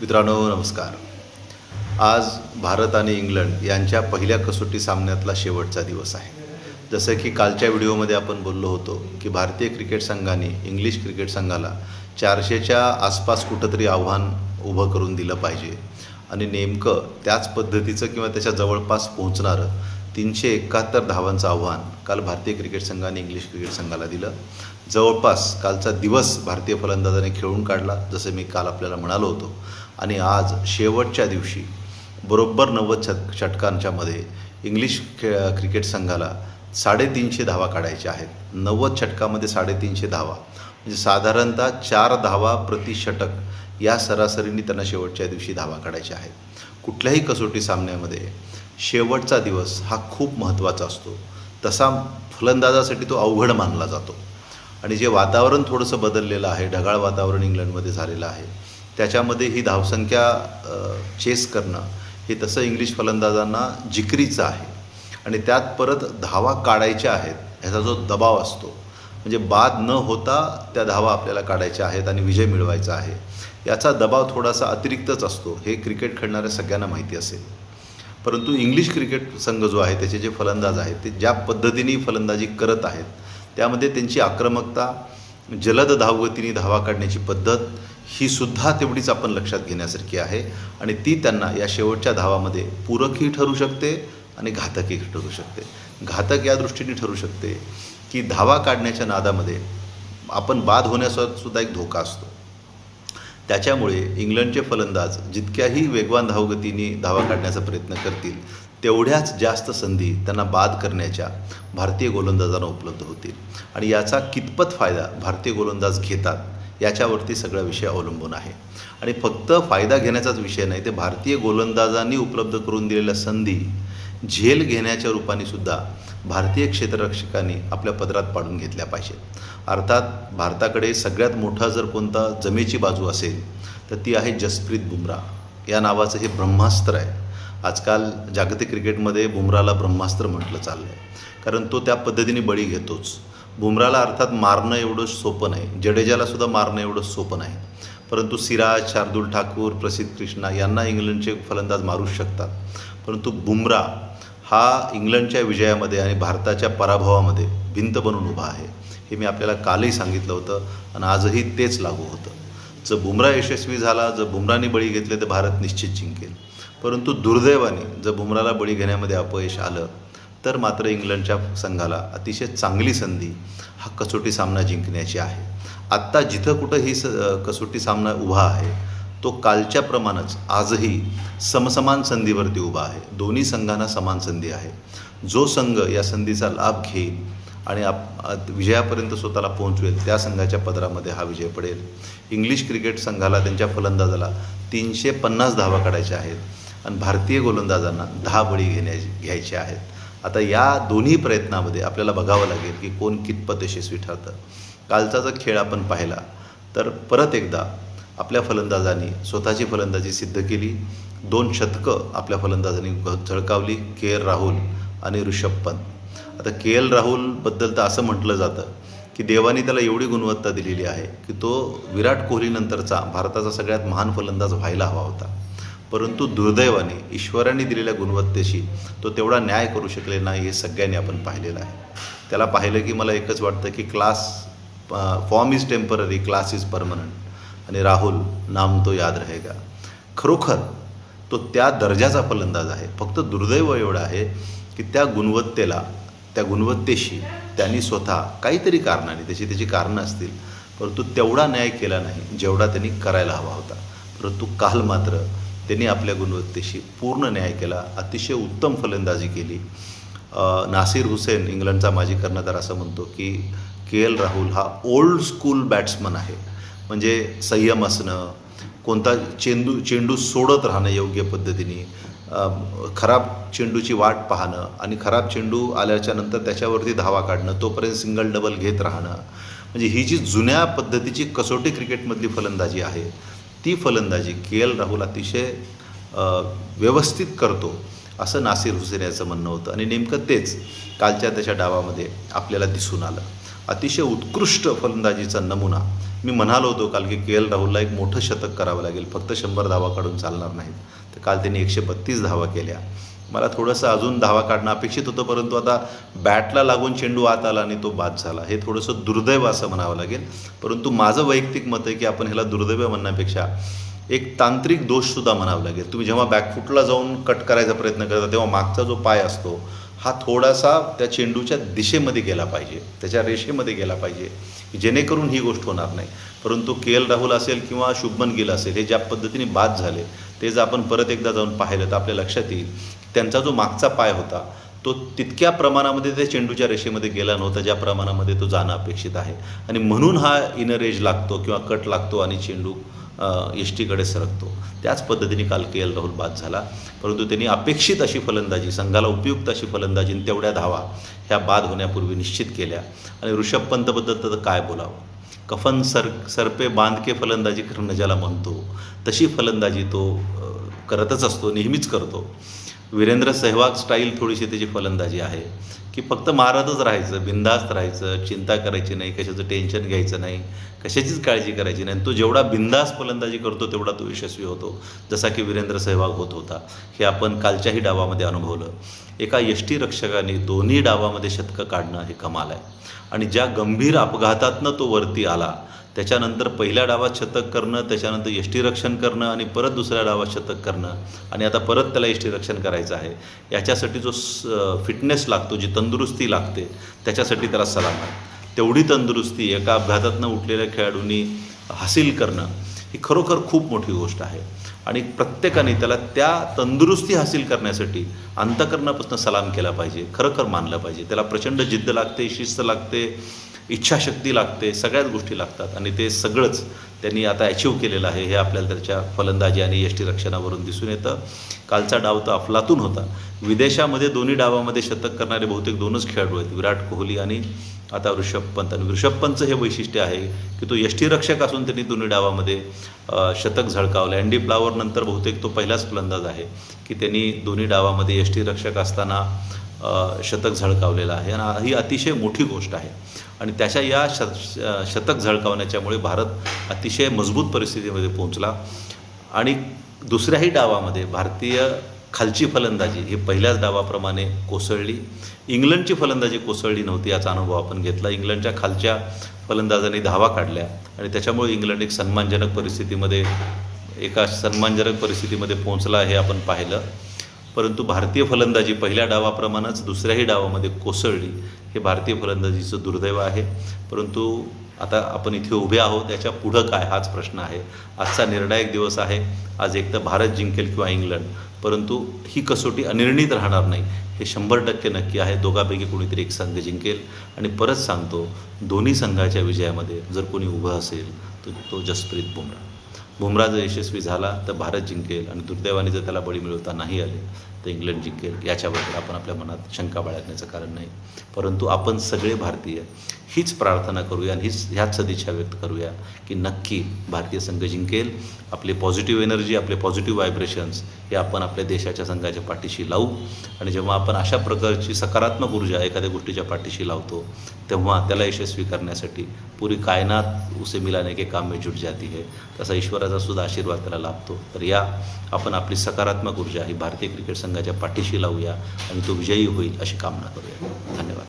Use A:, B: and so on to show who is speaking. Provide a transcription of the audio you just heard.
A: मित्रांनो नमस्कार. आज भारत आणि इंग्लंड यांच्या पहिल्या कसोटी सामन्यातला शेवटचा दिवस आहे. जसं की कालच्या व्हिडिओमध्ये आपण बोललो होतो की भारतीय क्रिकेट संघाने इंग्लिश क्रिकेट संघाला चारशेच्या आसपास कुठंतरी आव्हान उभं करून दिलं पाहिजे. आणि नेमकं त्याच पद्धतीचं किंवा त्याच्या जवळपास पोहोचणारं तीनशे एकाहत्तर धावांचं आव्हान काल भारतीय क्रिकेट संघाने इंग्लिश क्रिकेट संघाला दिलं. जवळपास कालचा दिवस भारतीय फलंदाजाने खेळून काढला जसं मी काल आपल्याला म्हणालो होतो. आणि आज शेवटच्या दिवशी बरोबर नव्वद षट षटकांच्यामध्ये इंग्लिश खे क्रिकेट संघाला साडेतीनशे धावा काढायच्या आहेत. नव्वद षटकामध्ये साडेतीनशे धावा. म्हणजे साधारणतः चार धावा प्रति षटक या सरासरीने त्यांना शेवटच्या दिवशी धावा काढायच्या आहेत. कुठल्याही कसोटी सामन्यामध्ये शेवटचा दिवस हा खूप महत्त्वाचा असतो. तसा फलंदाजासाठी तो अवघड मानला जातो. आणि जे वातावरण थोडंसं बदललेलं आहे ढगाळ वातावरण इंग्लंडमध्ये झालेलं आहे त्याच्यामध्ये ही धावसंख्या चेस करणं हे तसं इंग्लिश फलंदाजांना जिकरीचं आहे. आणि त्यात परत धावा काढायच्या आहेत ह्याचा जो दबाव असतो. म्हणजे बाद न होता त्या धावा आपल्याला काढायच्या आहेत आणि विजय मिळवायचा आहे. याचा दबाव थोडासा अतिरिक्तच असतो. हे क्रिकेट खेळणाऱ्या सगळ्यांना माहिती असेल. परंतु इंग्लिश क्रिकेट संघ जो आहे त्याचे जे फलंदाज आहेत ते ज्या पद्धतीने फलंदाजी करत आहेत त्यामध्ये त्यांची आक्रमकता जलद धावगतीने धावा काढण्याची पद्धत ही सुद्धा तेवढीच आपण लक्षात घेण्यासारखी आहे आणि ती त्यांना या शेवटच्या धावामध्ये पूरकही ठरू शकते आणि घातकही ठरू शकते. घातक या दृष्टीने ठरू शकते की धावा काढण्याच्या नादामध्ये आपण बाद होण्याचा सुद्धा एक धोका असतो. त्याच्यामुळे इंग्लंडचे फलंदाज जितक्याही वेगवान धावगतीने धावा काढण्याचा प्रयत्न करतील तेवढ्याच जास्त संधी त्यांना बाद करण्याच्या भारतीय गोलंदाजांना उपलब्ध होतील. आणि याचा कितपत फायदा भारतीय गोलंदाज घेतात याच्यावरती सगळा विषय अवलंबून आहे. आणि फक्त फायदा घेण्याचाच विषय नाही ते भारतीय गोलंदाजांनी उपलब्ध करून दिलेल्या संधी झेल घेण्याच्या रूपाने सुद्धा भारतीय क्षेत्ररक्षकांनी आपल्या पदरात पाडून घेतल्या पाहिजेत. अर्थात भारताकडे सगळ्यात मोठा जर कोणता जमेची बाजू असेल तर ती आहे जसप्रीत बुमराह. या नावाचं हे ब्रह्मास्त्र आहे. आजकाल जागतिक क्रिकेटमध्ये बुमराला ब्रह्मास्त्र म्हटलं चाललं आहे कारण तो त्या पद्धतीने बळी घेतोच. बुमराला अर्थात मारणं एवढं सोपं नाही. जडेजाला सुद्धा मारणं एवढं सोपं नाही. परंतु सिराज शार्दुल ठाकूर प्रसिद्ध कृष्णा यांना इंग्लंडचे फलंदाज मारू शकतात. परंतु बुमरा हा इंग्लंडच्या विजयामध्ये आणि भारताच्या पराभवामध्ये भिंत बनून उभा आहे. हे मी आपल्याला कालही सांगितलं होतं आणि आजही तेच लागू होतं. जर बुमरा यशस्वी झाला जर बुमराने बळी घेतले तर भारत निश्चित जिंकेल. परंतु दुर्दैवाने जर बुमराला बळी घेण्यामध्ये अपयश आलं तर मात्र इंग्लंडच्या संघाला अतिशय चांगली संधी हा कसोटी सामना जिंकण्याची आहे. आत्ता जिथं कुठं ही स कसोटी सामना उभा आहे तो कालच्या प्रमाणच आजही समसमान संधीवरती उभा आहे. दोन्ही संघांना समान संधी आहे. जो संघ या संधीचा लाभ घेईल आणि आप विजयापर्यंत स्वतःला पोहोचवेल त्या संघाच्या पदरामध्ये हा विजय पडेल. इंग्लिश क्रिकेट संघाला त्यांच्या फलंदाजाला तीनशे पन्नास धावा काढायच्या आहेत. आणि भारतीय गोलंदाजांना दहा बळी घेण्या घ्यायचे आहेत. आता या दोन्ही प्रयत्नामध्ये आपल्याला बघावं लागेल की कोण कितपत यशस्वी ठरतं. कालचा जर खेळ आपण पाहिला तर परत एकदा आपल्या फलंदाजांनी स्वतःची फलंदाजी सिद्ध केली. दोन शतकं आपल्या फलंदाजांनी झळकावली के एल राहुल आणि ऋषभ पंत. आता के एल राहुलबद्दल तर असं म्हटलं जातं की देवाने त्याला एवढी गुणवत्ता दिलेली आहे की तो विराट कोहलीनंतरचा भारताचा सगळ्यात महान फलंदाज व्हायला हवा होता. परंतु दुर्दैवाने ईश्वराने दिलेल्या गुणवत्तेशी तो तेवढा न्याय करू शकले नाही हे सगळ्यांनी आपण पाहिलेलं आहे. त्याला पाहिलं की मला एकच वाटतं की class form is temporary class is permanent आणि राहुल नाम तो याद रहेगा. खरोखर तो त्या दर्जाचा फलंदाज आहे. फक्त दुर्दैव एवढं आहे की त्या गुणवत्तेला त्या गुणवत्तेशी त्यांनी स्वतः काहीतरी कारणाने त्याची त्याची कारणं असतील परंतु तेवढा न्याय केला नाही जेवढा त्यांनी करायला हवा होता. परंतु काल मात्र त्यांनी आपल्या गुणवत्तेशी पूर्ण न्याय केला अतिशय उत्तम फलंदाजी केली. नासिर हुसेन इंग्लंडचा माजी कर्णधार असं म्हणतो की के एल राहुल हा ओल्ड स्कूल बॅट्समन आहे. म्हणजे संयम असणं कोणता चेंडू चेंडू सोडत राहणं योग्य पद्धतीने खराब चेंडूची वाट पाहणं आणि खराब चेंडू आल्याच्यानंतर त्याच्यावरती धावा काढणं तोपर्यंत सिंगल डबल घेत राहणं. म्हणजे ही जी जुन्या पद्धतीची कसोटी क्रिकेटमधली फलंदाजी आहे ती फलंदाजी के एल राहुल अतिशय व्यवस्थित करतो असं नासिर हुसेन याचं म्हणणं होतं. आणि नेमकं तेच कालच्या त्याच्या डावामध्ये आपल्याला दिसून आलं. अतिशय उत्कृष्ट फलंदाजीचा नमुना. मी म्हणालो होतो काल की के एल राहुलला एक मोठं शतक करावं लागेल फक्त शंभर धावा काढून चालणार नाहीत. तर काल त्यांनी एकशे बत्तीस धावा केल्या. मला थोडंसं अजून धावा काढणं अपेक्षित होतं परंतु आता बॅटला लागून चेंडू आत आला आणि तो बाद झाला. हे थोडंसं दुर्दैव असं म्हणावं लागेल. परंतु माझं वैयक्तिक मत आहे की आपण ह्याला दुर्दैव म्हणण्यापेक्षा एक तांत्रिक दोषसुद्धा म्हणावं लागेल. तुम्ही जेव्हा बॅकफुटला जाऊन कट करायचा प्रयत्न करता तेव्हा मागचा जो पाय असतो हा थोडासा त्या चेंडूच्या दिशेमध्ये गेला पाहिजे. त्याच्या रेषेमध्ये गेला पाहिजे जेणेकरून ही गोष्ट होणार नाही. परंतु के एल राहुल असेल किंवा शुभमन गिल असेल हे ज्या पद्धतीने बाद झाले ते जर आपण परत एकदा जाऊन पाहिलं तर आपल्या लक्षात येईल त्यांचा जो मागचा पाय होता तो तितक्या प्रमाणामध्ये त्या चेंडूच्या रेषेमध्ये गेला नव्हता ज्या प्रमाणामध्ये तो जाणं अपेक्षित आहे. आणि म्हणून हा इनर एज लागतो किंवा कट लागतो आणि चेंडू एसटीकडे सरकतो. त्याच पद्धतीने काल के एल राहुल बाद झाला. परंतु त्यांनी अपेक्षित अशी फलंदाजी संघाला उपयुक्त अशी फलंदाजी तेवढ्या धावा ह्या बाद होण्यापूर्वी निश्चित केल्या. आणि ऋषभ पंतबद्दल तर काय बोलावं? कफन सर सरपे बांधके फलंदाजी करणं ज्याला म्हणतो. तशी फलंदाजी तो करतच असतो नेहमीच करतो. वीरेंद्र सेहवाग स्टाईल थोडीशी त्याची फलंदाजी आहे. की फक्त मारतच राहायचं बिंदास्त राहायचं चिंता करायची नाही कशाचं टेन्शन घ्यायचं नाही कशाचीच काळजी करायची नाही. आणि तो जेवढा बिंदास फलंदाजी करतो तेवढा तो यशस्वी होतो जसा की वीरेंद्र सेहवाग होत होता. हे आपण कालच्याही डावामध्ये अनुभवलं. एका यष्टी रक्षकाने दोन्ही डावामध्ये शतकं काढणं हे कमाल आहे. आणि ज्या गंभीर अपघातातनं तो वरती आला त्याच्यानंतर पहिल्या डावात शतक करणं त्याच्यानंतर यष्टीरक्षण करणं आणि परत दुसऱ्या डावात शतक करणं. आणि आता परत त्याला यष्टीरक्षण करायचं आहे. याच्यासाठी जो स फिटनेस लागतो जी तंदुरुस्ती लागते त्याच्यासाठी त्याला सलाम आहे. तेवढी तंदुरुस्ती एका अपघातातनं उठलेल्या खेळाडूंनी हासिल करणं ही खरोखर खूप मोठी गोष्ट आहे. आणि प्रत्येकाने त्याला त्या तंदुरुस्ती हासिल करण्यासाठी अंतकरणापासून सलाम केला पाहिजे खरोखर मानलं पाहिजे. त्याला प्रचंड जिद्द लागते शिस्त लागते इच्छाशक्ती लागते सगळ्याच गोष्टी लागतात. आणि ते सगळंच त्यांनी आता अचीव केलेलं आहे हे आपल्याला त्याच्या फलंदाजी आणि यष्टीरक्षणावरून दिसून येतं. कालचा डाव तर अफलातून होता. विदेशामध्ये दोन्ही डावामध्ये शतक करणारे बहुतेक दोनच खेळाडू आहेत विराट कोहली आणि आता ऋषभ पंत. आणि ऋषभ पंतचं हे वैशिष्ट्य आहे की तो यष्टीरक्षक असून त्यांनी दोन्ही डावामध्ये शतक झळकावलं. अँडी फ्लावर नंतर बहुतेक तो पहिलाच फलंदाज आहे की त्यांनी दोन्ही डावामध्ये यष्टीरक्षक असताना शतक झळकावलेलं आहे. आणि ही अतिशय मोठी गोष्ट आहे. आणि त्याच्या या श शतक झळकावण्याच्यामुळे भारत अतिशय मजबूत परिस्थितीमध्ये पोहोचला. आणि दुसऱ्याही डावामध्ये भारतीय खालची फलंदाजी ही पहिल्याच डावाप्रमाणे कोसळली. इंग्लंडची फलंदाजी कोसळली नव्हती याचा अनुभव आपण घेतला. इंग्लंडच्या खालच्या फलंदाजांनी धावा काढल्या आणि त्याच्यामुळे इंग्लंड एक सन्मानजनक परिस्थितीमध्ये एका सन्मानजनक परिस्थितीमध्ये पोहोचला हे आपण पाहिलं. परंतु भारतीय फलंदाजी पहिल्या डावाप्रमाणेच दुसऱ्याही डावामध्ये कोसळली. हे भारतीय फलंदाजीचं दुर्दैव आहे. परंतु आता आपण इथे उभे आहोत. याच्या पुढं काय? हाच प्रश्न आहे. आजचा निर्णायक दिवस आहे. आज एक तर भारत जिंकेल किंवा इंग्लंड. परंतु ही कसोटी अनिर्णित राहणार नाही. हे शंभर टक्के नक्की आहे. दोघापैकी कोणीतरी एक संघ जिंकेल. आणि परत सांगतो दोन्ही संघाच्या विजयामध्ये जर कोणी उभं असेल तर तो जसप्रीत बुमराह. बुमराह जर यशस्वी झाला तर भारत जिंकेल आणि दुर्दैवाने जर त्याला बळी मिळवता नाही आले तर इंग्लंड जिंकेल. याच्याबद्दल आपण आपल्या मनात शंका बाळगण्याचं कारण नाही. परंतु आपण सगळे भारतीय हीच प्रार्थना करूया आणि हीच ह्याच सदिच्छा व्यक्त करूया की नक्की भारतीय संघ जिंकेल. आपले पॉझिटिव्ह एनर्जी आपले पॉझिटिव्ह व्हायब्रेशन्स हे आपण आपल्या देशाच्या संघाच्या पाठीशी लावू. आणि जेव्हा आपण अशा प्रकारची सकारात्मक ऊर्जा एखाद्या गोष्टीच्या पाठीशी लावतो तेव्हा त्याला यशस्वी करण्यासाठी पुरी कायनात उसे मिलाने के काम में जुट जाती है। तसा ईश्वराचा सुद्धा आशीर्वाद त्याला लाभतो। तर या आपण आपली सकारात्मक ऊर्जा ही भारतीय क्रिकेट संघाच्या पाठीशी लावूया आणि तो विजयी होईल अशी कामना करूया. धन्यवाद.